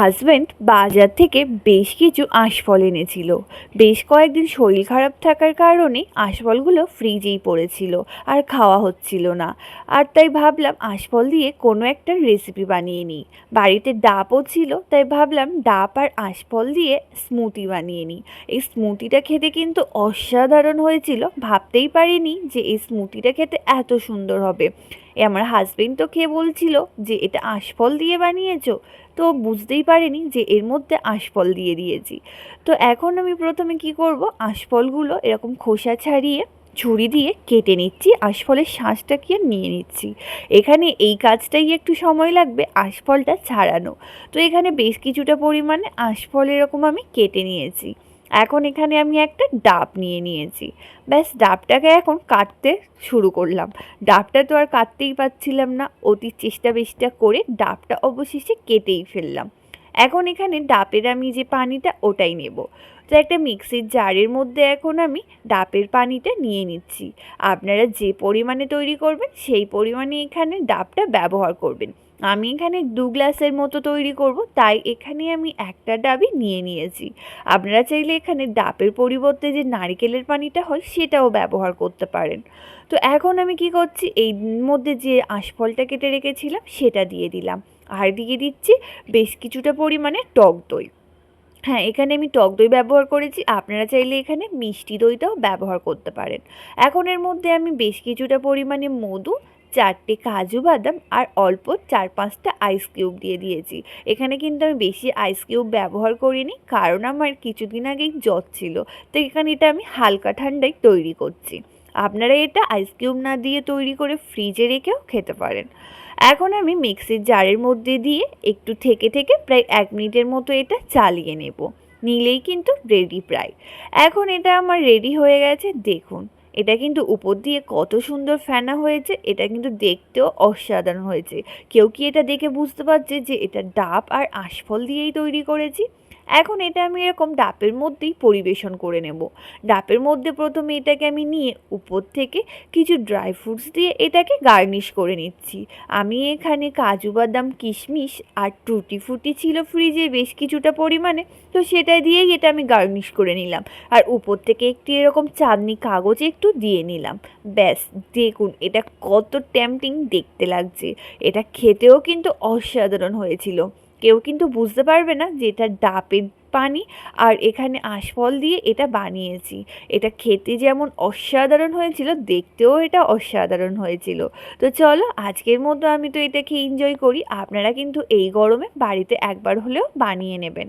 Husband বাজার থেকে বেশ কিছু আঁশফল এনেছিল। বেশ কয়েকদিন শরীর খারাপ থাকার কারণে আঁশফলগুলো ফ্রিজেই পড়েছিল আর খাওয়া হচ্ছিল না। আর তাই ভাবলাম আঁশফল দিয়ে কোনো একটা রেসিপি বানিয়ে নিই। বাড়িতে ডাবও ছিল, তাই ভাবলাম ডাব আর আঁশফল দিয়ে স্মুতি বানিয়ে নিই। এই স্মুতিটা খেতে কিন্তু অসাধারণ হয়েছিল, ভাবতেই পারিনি যে এই স্মুতিটা খেতে এত সুন্দর হবে। এ আমার হাজবেন্ড তো খেয়ে বলছিল যে, এটা আঁশফল দিয়ে বানিয়েছো? তো বুঝতেই পারিনি যে, এর মধ্যে আঁশফল দিয়ে দিয়েছি। তো এখন আমি প্রথমে কি করব? আশফলগুলো এরকম খোসা ছাড়িয়ে, ছুরি দিয়ে কেটে নিচ্ছি, আশফলের শাঁসটা কি নিয়ে নিচ্ছি। এখানে এই কাজটাই একটু সময় লাগবে, আশফলটা ছাড়ানো। তো এখানে বেশ কিছুটা পরিমাণে আঁশফল এরকম আমি কেটে নিয়েছি। এখন এখানে আমি একটা ডাব নিয়ে নিয়েছি। ব্যাস, ডাবটাকে এখন কাটতে শুরু করলাম। ডাবটা তো আর কাটতেই পারছিলাম না। অতি চেষ্টা বেষ্টা করে ডাবটা অবশেষে কেটেই ফেললাম। এখন এখানে ডাবের আমি যে পানিটা, ওটাই নেব। তো একটা মিক্সির জারের মধ্যে এখন আমি ডাবের পানিটা নিয়ে নিচ্ছি। আপনারা যে পরিমাণে তৈরি করবেন, সেই পরিমাণে এখানে ডাবটা ব্যবহার করবেন। আমি এখানে দু গ্লাসের মতো তৈরি করব, তাই এখানে আমি একটা ডাবই নিয়ে নিয়েছি। আপনারা চাইলে এখানে ডাবের পরিবর্তে যে নারকেলের পানিটা হয়, সেটাও ব্যবহার করতে পারেন। তো এখন আমি কি করছি, এই মধ্যে যে আঁশফলটা কেটে রেখেছিলাম, সেটা দিয়ে দিলাম। আর দিয়ে দিচ্ছি বেশ কিছুটা পরিমাণে টক দই। হ্যাঁ এখানে আমি টক দই ব্যবহার করেছি, আপনারা চাইলে এখানে মিষ্টি দইটাও ব্যবহার করতে পারেন। এখন এর মধ্যে আমি বেশ কিছুটা পরিমাণে মধু চারটে কাজু বাদাম আর অল্প চার পাঁচটা আইস কিউব দিয়ে দিয়েছি। এখানে কিন্তু আমি বেশি আইস কিউব ব্যবহার করিনি, কারণ আমার কিছুদিন আগেই জ্বর ছিল, তো এখানে এটা আমি হালকা ঠান্ডায় তৈরি করছি। আপনারা এটা আইস কিউব না দিয়ে তৈরি করে ফ্রিজে রেখেও খেতে পারেন। এখন আমি মিক্সির জারের মধ্যে দিয়ে একটু থেকে থেকে প্রায় এক মিনিটের মতো এটা চালিয়ে নেব। নিলেই কিন্তু রেডি প্রায়। এখন এটা আমার রেডি হয়ে গেছে, দেখুন। এটা কিন্তু উপর দিয়ে কত সুন্দর ফেনা হয়েছে, এটা কিন্তু দেখতেও অসাধারণ হয়েছে। কেউ কি এটা দেখে বুঝতে পারছে যে এটা ডাব আর আশফল দিয়েই তৈরি করেছি? এখন এটা আমি এরকম ডাবের মধ্যেই পরিবেশন করে নেব। ডাবের মধ্যে প্রথমে এটাকে আমি নিয়ে উপর থেকে কিছু ড্রাই ফ্রুটস দিয়ে এটাকে গার্নিশ করে নিচ্ছি। আমি এখানে কাজু, বাদাম, কিশমিশ আর টুটি ফুটি ছিল ফ্রিজে বেশ কিছুটা পরিমাণে, তো সেটা দিয়েই এটা আমি গার্নিশ করে নিলাম। আর উপর থেকে একটি এরকম চাঁদনি কাগজ একটু দিয়ে নিলাম। ব্যাস, দেখুন এটা কত টেম্পটিং দেখতে লাগছে। এটা খেতেও কিন্তু অসাধারণ হয়েছিল। কেউ কিন্তু বুঝতে পারবে না যে এটা ডাবের পানি আর এখানে আশফল দিয়ে এটা বানিয়েছি। এটা খেতে যেমন অসাধারণ হয়েছিল, দেখতেও এটা অসাধারণ হয়েছিল। তো চলো, আজকের মতো আমি তো এটাকে এনজয় করি। আপনারা কিন্তু এই গরমে বাড়িতে একবার হলেও বানিয়ে নেবেন।